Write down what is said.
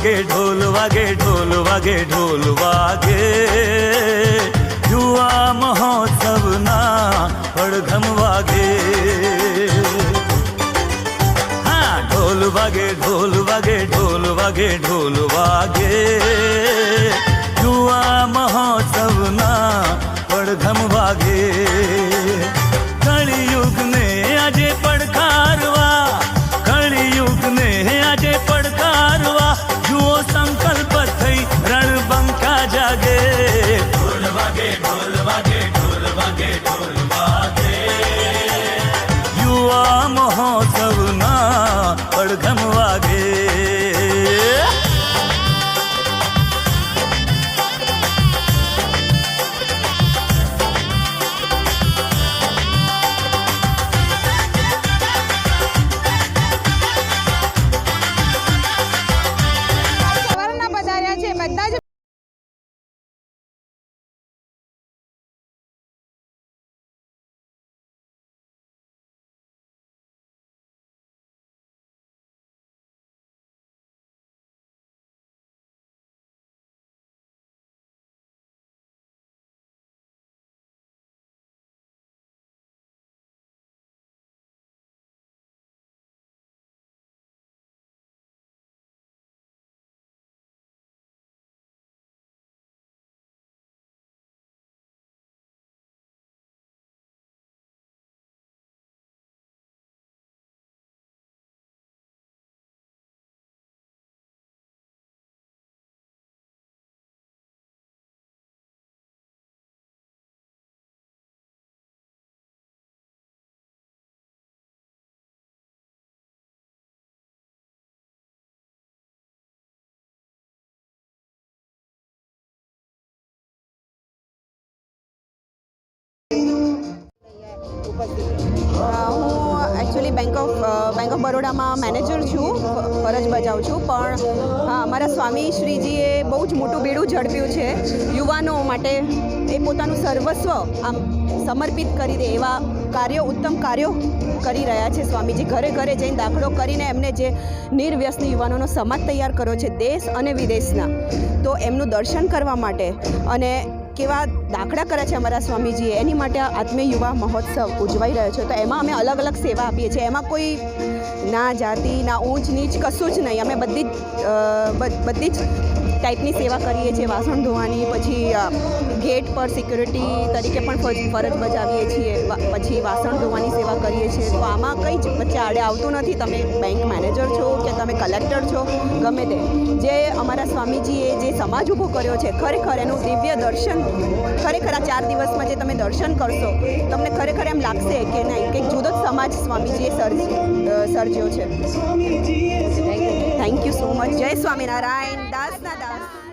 વાગે, ઢોલ વાગે ઢોલ વાગે ઢોલ વાગે. યુવા મહોત્સવના પડઘમ વાગે. હા, ઢોલ વાગે ઢોલ વાગે ઢોલ વાગે ઢોલ વાગે. યુવા મહોત્સવના પડઘમ વાગે. કળિયુગને આજે પડકારવા, કળિયુગને આજે હું actually bank of bank of બરોડામાં manager છું ફરજ બજાવું છું, પણ, હા, અમારા સ્વામી શ્રીજીએ બહુ જ મોટું બેડું ઝડપ્યું છે, યુવાનો માટે એ પોતાનું સર્વસ્વ આમ સમર્પિત કરી દે, એવા કાર્યો, ઉત્તમ કાર્યો કરી રહ્યા છે સ્વામીજી. ઘરે ઘરે જઈને દાખલો કરીને એમને જે નિર્વ્યસની યુવાનોનો સમાજ તૈયાર કર્યો છે, દેશ અને વિદેશના, તો એમનું દર્શન કરવા માટે અને કેવા દાખલા કરે છે અમારા સ્વામીજીએ. એની માટે આત્મીય યુવા મહોત્સવ ઉજવાઈ રહ્યો છે. તો એમાં અમે અલગ અલગ સેવા આપીએ છીએ. એમાં કોઈ ના જાતિ, ના ઊંચ, નીચ કશું જ નહીં. અમે બધી જ બધી જ ટાઈપની સેવા કરીએ છીએ, વાસણ ધોવાની, પછી ગેટ પર સિક્યુરિટી તરીકે પણ ફરજ બજાવીએ છીએ. પછી વાસણ ધોવાની સેવા કરીએ છીએ. તો આમાં કંઈ જ વચ્ચે આડે આવતું નથી. તમે બેંક મેનેજર છો કે તમે કલેક્ટર છો, ગમે તે. જે અમારા સ્વામીજીએ જે સમાજ ઊભો કર્યો છે, ખરેખર એનું દિવ્ય દર્શન, ખરેખર આ ચાર દિવસમાં જે તમે દર્શન કરશો, તમને ખરેખર એમ લાગશે કે નહીં, કંઈક જુદો જ સમાજ સ્વામીજીએ સર્જ સર્જ્યો છે. થેન્ક યુ સો મચ જય સ્વામિનારાયણ દાસના દાસ